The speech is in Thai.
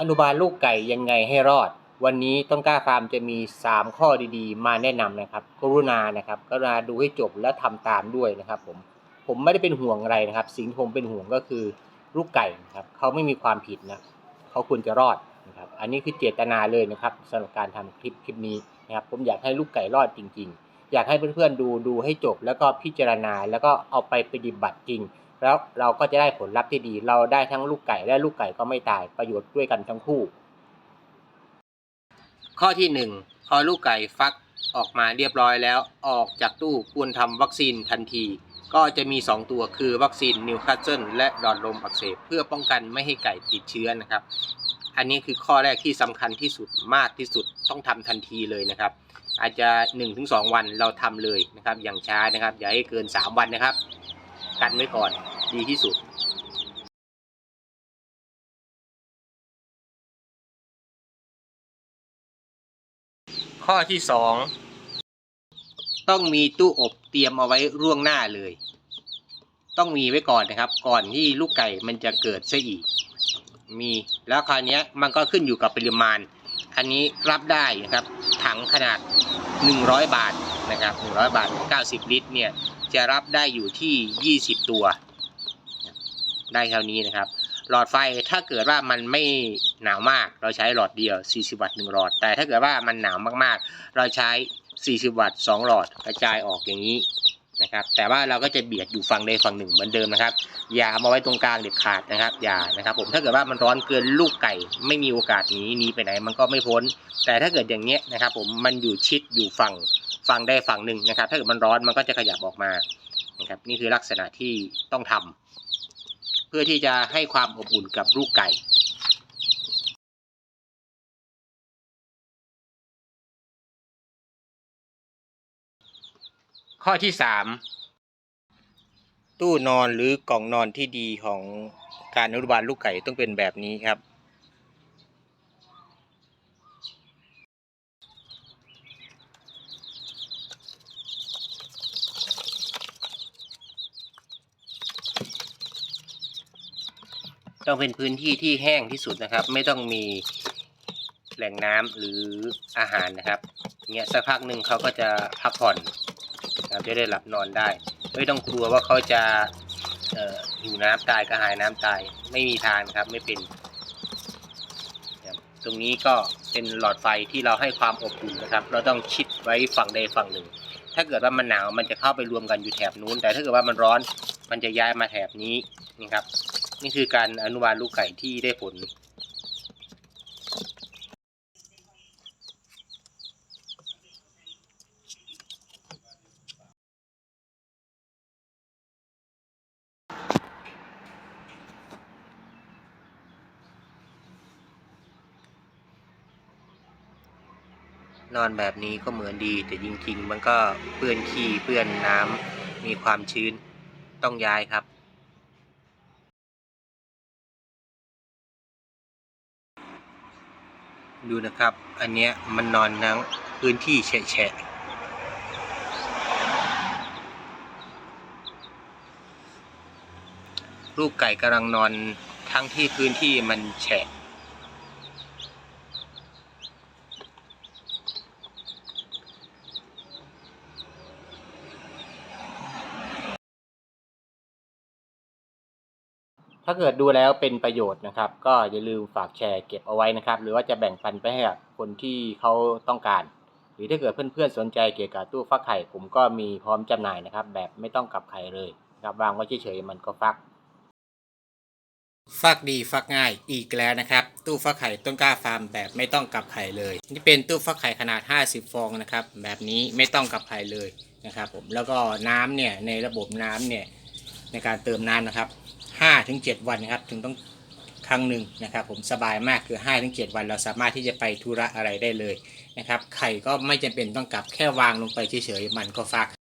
อนุบาลลูกไก่ยังไงให้รอด วันนี้ต้นกล้าฟาร์มจะมี 3 ข้อดีๆ มาแนะนำนะครับ กรุณานะครับกรุณาดูให้จบและทำตามด้วยนะครับผมผมไม่ได้เป็นห่วงอะไรนะครับ สิ่งที่ผมเป็นห่วงก็คือลูกไก่นะครับเขาไม่มีความผิดนะเขาควรจะรอดนะครับอันนี้คือเจตนาเลยนะครับสำหรับการทำคลิปคลิปนี้นะครับผมอยากให้ลูกไก่รอดจริง ๆ อยากให้เพื่อนๆดูดูให้จบ แล้วก็พิจารณาแล้วก็เอาไปปฏิบัติจริง แล้วเราก็จะได้ผลลัพธ์ที่ดี เราได้ทั้งลูกไก่และลูกไก่ก็ไม่ตายประโยชน์ด้วยกันทั้งคู่ ข้อที่หนึ่งพอลูกไก่ฟักออกมาเรียบร้อยแล้วออกจากตู้ควรทำวัคซีนทันที ก็จะมี 2 ตัวคือวัคซีนนิวคาสเซิลและหลอดลมอักเสบเพื่อป้องกันไม่ให้ไก่ติดเชื้อนะครับ อันนี้คือข้อแรกที่สำคัญที่สุดมากที่สุดต้องทำทันทีเลยนะครับ อาจจะ 1-2 วันเราทำเลยนะครับอย่างช้านะครับ อย่าให้เกิน 3 วันนะครับ กันไว้ก่อนดีที่สุดข้อที่ 2 ต้องมีตู้อบเตรียมเอาไว้ร่วงหน้าเลย ต้องมีไว้ก่อนนะครับ ก่อนที่ลูกไก่มันจะเกิดซะอีก มีแล้วคราวนี้มันก็ขึ้นอยู่กับปริมาณ อันนี้รับได้นะครับ ถังขนาด 100 บาทนะครับ100 บาท 90 ลิตรเนี่ย จะรับได้อยู่ที่ 20 ตัว ได้เท่านี้นะครับ หลอดไฟถ้าเกิดว่ามันไม่หนาวมากเราใช้หลอดเดียว 40 วัตต์1หลอด แต่ถ้าเกิดว่ามันหนาวมากๆ เราใช้ 40 วัตต์2หลอดกระจายออกอย่างนี้นะครับ แต่ว่าเราก็จะเบียดอยู่ฝั่งใดฝั่งหนึ่งเหมือนเดิมนะครับ อย่าเอามาไว้ตรงกลางเด็ดขาดนะครับ อย่านะครับ ผมถ้าเกิดว่ามันร้อนเกินลูกไก่ ไม่มีโอกาสหนีหนีไปไหนมันก็ไม่พ้น แต่ถ้าเกิดอย่างเงี้ยนะครับ ผมมันอยู่ชิดอยู่ฝั่ง ฝั่งใดฝั่งหนึ่งนะครับ ถ้าเกิดมันร้อนมันก็จะขยับออกมานะครับนี่คือลักษณะที่ต้องทำเพื่อที่จะให้ความอบอุ่นกับลูกไก่ข้อที่สามตู้นอนหรือกล่องนอนที่ดีของการอนุบาลลูกไก่ต้องเป็นแบบนี้ครับ ต้องเป็นพื้นที่ที่แห้งที่สุดนะครับ ไม่ต้องมีแหล่งน้ำหรืออาหารนะครับเงี้ยสักพักหนึ่งเขาก็จะพักผ่อนนะจะได้หลับนอนได้ ไม่ต้องกลัวว่าเขาจะอยู่น้ำตายกระหายน้ำตายไม่มีทางนครับไม่เป็น ตรงนี้ก็เป็นหลอดไฟที่เราให้ความอบอุ่นนะครับ เราต้องชิดไว้ฝั่งใดฝั่งหนึ่ง ถ้าเกิดว่ามันหนาวมันจะเข้าไปรวมกันอยู่แถบนู้น แต่ถ้าเกิดว่ามันร้อนมันจะย้ายมาแถบนี้นะครับ นี่คือการอนุบาลลูกไก่ที่ได้ผล นอนแบบนี้ก็เหมือนดี แต่จริงๆ มันก็เปื้อนขี้เปื้อนน้ำมีความชื้นต้องย้ายครับ ดูนะครับ อันเนี้ยมันนอนทั้งพื้นที่แฉะลูกไก่กำลังนอนทั้งที่พื้นที่มันแฉะ ถ้าเกิดดูแล้วเป็นประโยชน์นะครับ ก็อย่าลืมฝากแชร์เก็บเอาไว้นะครับ หรือว่าจะแบ่งปันไปให้กับคนที่เขาต้องการ หรือถ้าเกิดเพื่อนๆสนใจเกี่ยวกับตู้ฟักไข่ ผมก็มีพร้อมจำหน่ายนะครับ แบบไม่ต้องกลับไข่เลยนะครับวางไว้เฉยๆมันก็ฟัก ฟักดีฟักง่ายอีกแล้วนะครับ ตู้ฟักไข่ต้นกล้าฟาร์มแบบไม่ต้องกลับไข่เลย นี่เป็นตู้ฟักไข่ขนาด 50 ฟองนะครับ แบบนี้ไม่ต้องกลับไข่เลยนะครับ ผมแล้วก็น้ำเนี่ยในระบบน้ำเนี่ยในการเติมน้ำนะครับ 5ถึง7วันนะครับ ถึงต้องครั้งหนึ่งนะครับ ผมสบายมากคือ5ถึง7วัน เราสามารถที่จะไปธุระอะไรได้เลยนะครับไข่ก็ไม่จำเป็นต้องกลับแค่วางลงไปเฉยๆมันก็ฟัก